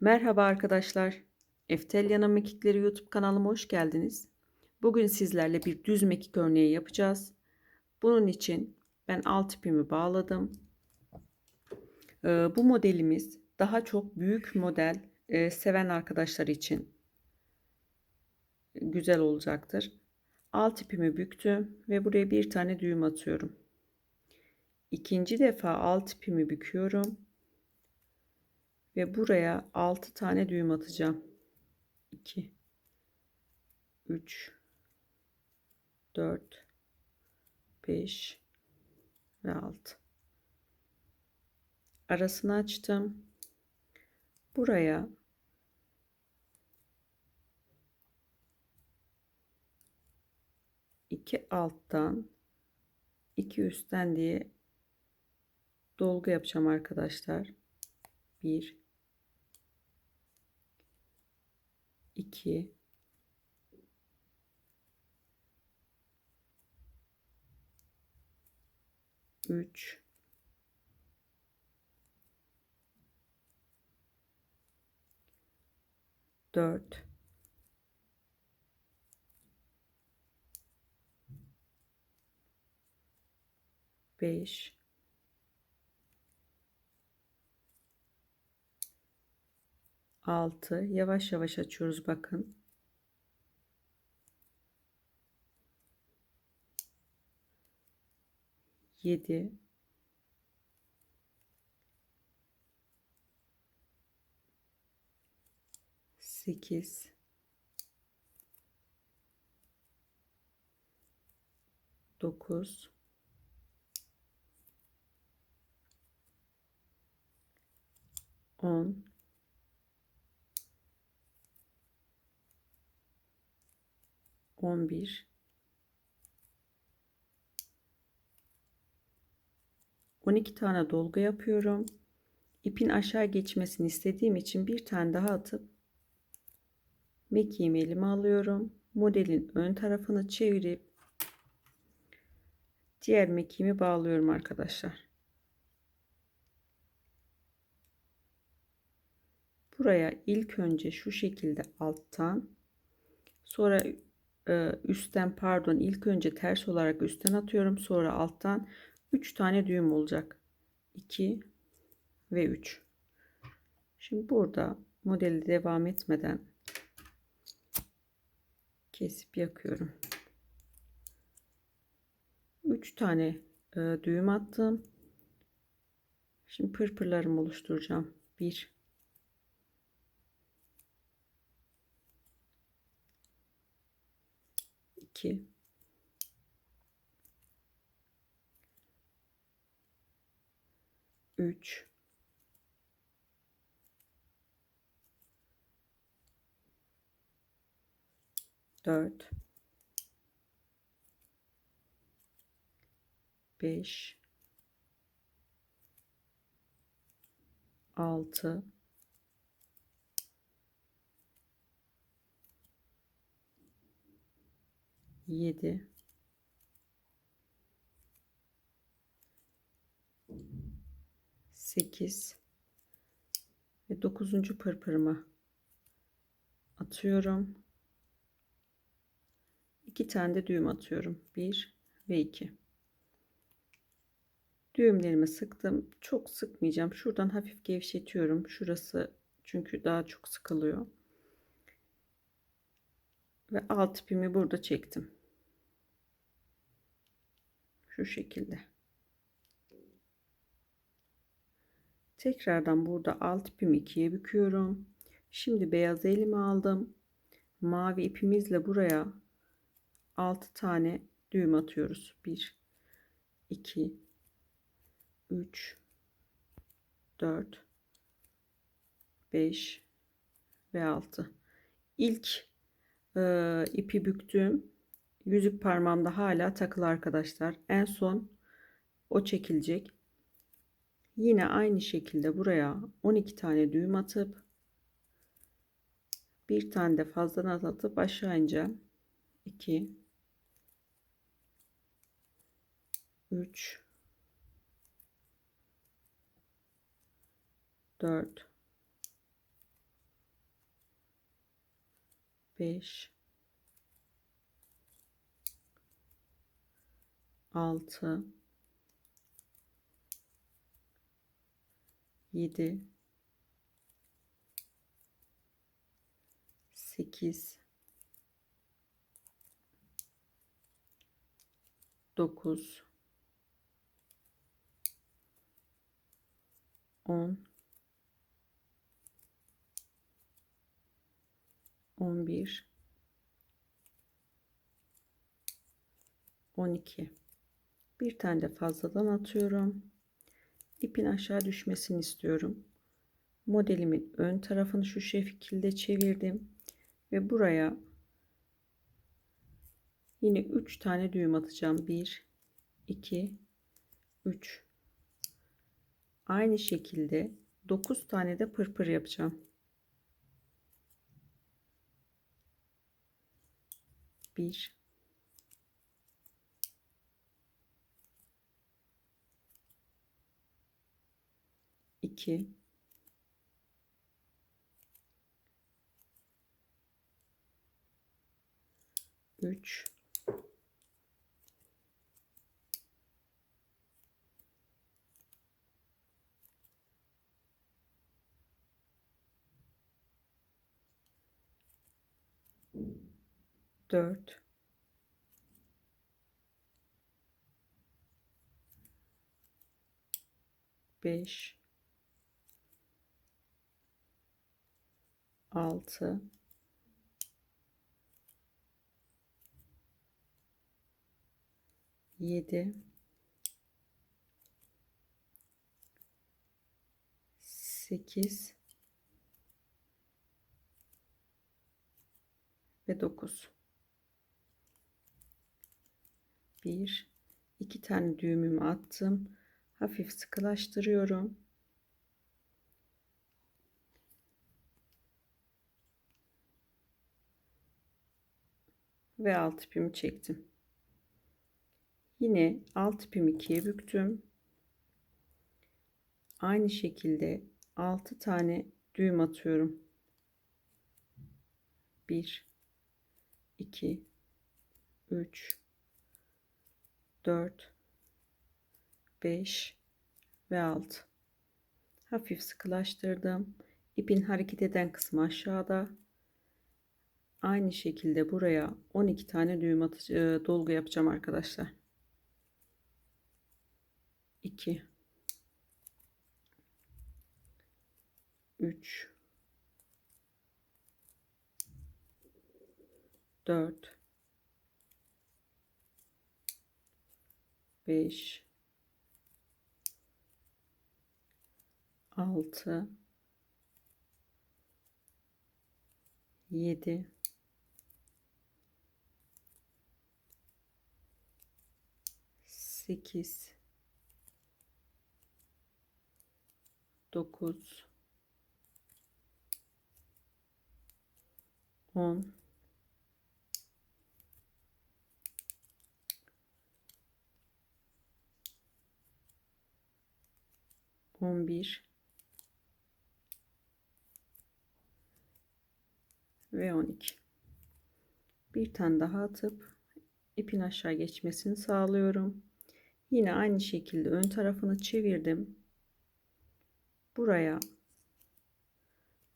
Merhaba arkadaşlar. Eftelya'nın Mekikleri YouTube kanalıma hoş geldiniz. Bugün sizlerle bir düz mekik örneği yapacağız. Bunun için ben alt ipimi bağladım. Ee, bu modelimiz daha çok büyük model e, seven arkadaşlar için güzel olacaktır. Alt ipimi büktüm ve buraya bir tane düğüm atıyorum. İkinci defa alt ipimi büküyorum ve buraya 6 tane düğüm atacağım. 2 3 4 5 ve 6 arasını açtım. Buraya iki alttan iki üstten diye dolgu yapacağım arkadaşlar. 1 2 3 4 5 6 yavaş yavaş açıyoruz bakın. Yedi, sekiz, dokuz, on, 11 12 tane dolgu yapıyorum. İpin aşağı geçmesini istediğim için bir tane daha atıp mekiğimi elime alıyorum. Modelin ön tarafını çevirip diğer mekiğimi bağlıyorum arkadaşlar. Buraya ilk önce şu şekilde alttan sonra üstten pardon ilk önce ters olarak üstten atıyorum. Sonra alttan 3 tane düğüm olacak. 2 ve 3 şimdi burada modeli devam etmeden kesip yakıyorum. 3 tane düğüm attım. Şimdi pırpırlarımı oluşturacağım. 1 2 3 4 5 6 7 8 ve 9. pırpırımı atıyorum. 2 tane de düğüm atıyorum. 1 ve 2. Düğümlerimi sıktım. Çok sıkmayacağım. Şuradan hafif gevşetiyorum. Şurası çünkü daha çok sıkılıyor. Ve alt ipimi burada çektim şu şekilde. Tekrardan burada alt ipimi ikiye büküyorum. Şimdi beyaz elimi aldım. Mavi ipimizle buraya 6 tane düğüm atıyoruz. 1 2 3 4 5 ve 6 ilk e, ipi büktüğüm yüzük parmağımda hala takılı arkadaşlar. En son o çekilecek. Yine aynı şekilde buraya 12 tane düğüm atıp bir tane de fazladan atıp aşağı ineceğim. 2 3 4 5 6 7 8 9 10 11 12 bir tane de fazladan atıyorum. İpin aşağı düşmesini istiyorum. Modelimin ön tarafını şu şekilde çevirdim ve buraya yine 3 tane düğüm atacağım. 1 2 3 aynı şekilde 9 tane de pırpır yapacağım. 1 2 3 4 5 6 7 8 ve 9 1 2 tane düğümümü attım. Hafif sıkılaştırıyorum ve alt ipimi çektim. Yine alt ipimi ikiye büktüm. Aynı şekilde 6 tane düğüm atıyorum. 1 2 3 4 5 ve 6 hafif sıkılaştırdım. İpin hareket eden kısmı aşağıda aynı şekilde buraya 12 tane düğüm atı, dolgu yapacağım arkadaşlar. 2 3 4 5 6 7 8 9 10 11 ve 12 bir tane daha atıp ipin aşağı geçmesini sağlıyorum yine aynı şekilde ön tarafını çevirdim. Buraya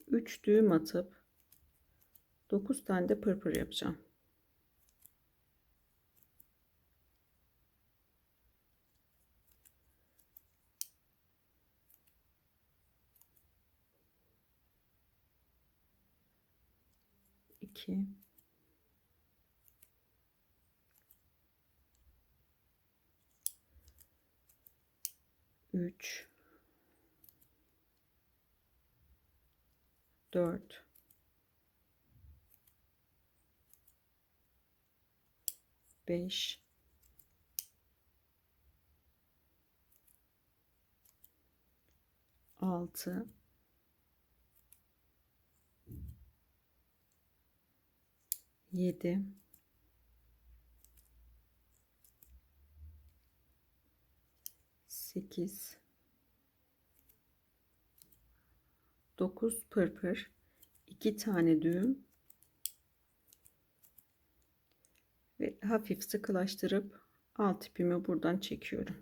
3 düğüm atıp 9 tane de pırpır yapacağım. İki üç. Dört. Beş. Altı. 7 8 9 pırpır 2 tane düğüm Ve hafif sıkılaştırıp alt ipimi buradan çekiyorum.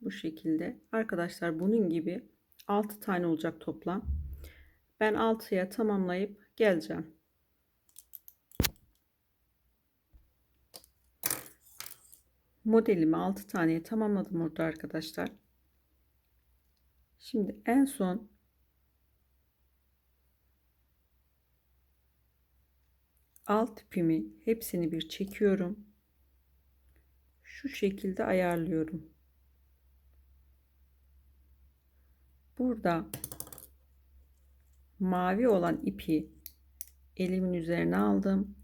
Bu şekilde. Arkadaşlar bunun gibi 6 tane olacak toplam. Ben 6'ya tamamlayıp geleceğim. Modelimi 6 taneye tamamladım orada arkadaşlar. Şimdi en son alt ipimi hepsini bir çekiyorum. Şu şekilde ayarlıyorum. Burada mavi olan ipi elimin üzerine aldım.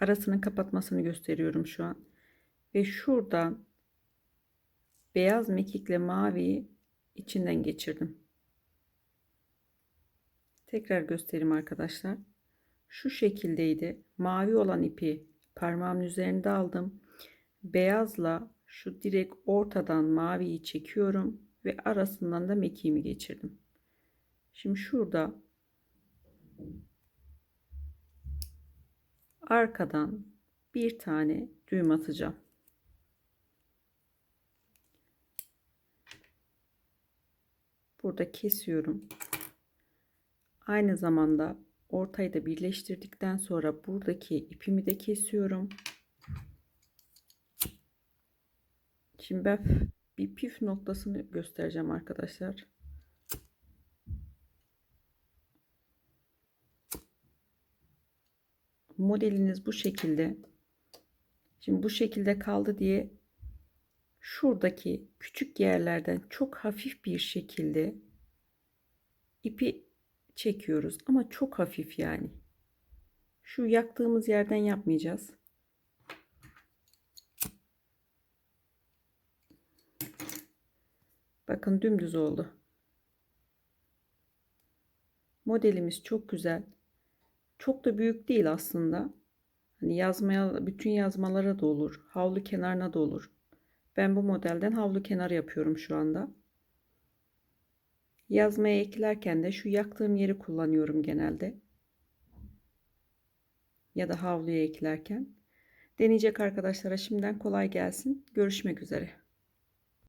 Arasının kapatmasını gösteriyorum şu an. Ve şuradan beyaz mekikle maviyi içinden geçirdim. Tekrar göstereyim arkadaşlar. Şu şekildeydi. Mavi olan ipi parmağımın üzerinde aldım. Beyazla şu direkt ortadan maviyi çekiyorum ve arasından da mekiğimi geçirdim. Şimdi şurada arkadan bir tane düğüm atacağım. Burada kesiyorum. Aynı zamanda ortayı da birleştirdikten sonra buradaki ipimi de kesiyorum. Şimdi ben bir püf noktasını göstereceğim arkadaşlar. Modeliniz bu şekilde. Şimdi bu şekilde kaldı diye şuradaki küçük yerlerden çok hafif bir şekilde ipi çekiyoruz ama çok hafif yani. Şu yaktığımız yerden yapmayacağız. Bakın dümdüz oldu. Modelimiz çok güzel. Çok da büyük değil aslında. Hani yazmaya bütün yazmalara da olur. Havlu kenarına da olur. Ben bu modelden havlu kenar yapıyorum şu anda. Yazmaya eklerken de şu yaktığım yeri kullanıyorum genelde. Ya da havluya eklerken. Deneyecek arkadaşlara şimdiden kolay gelsin. Görüşmek üzere.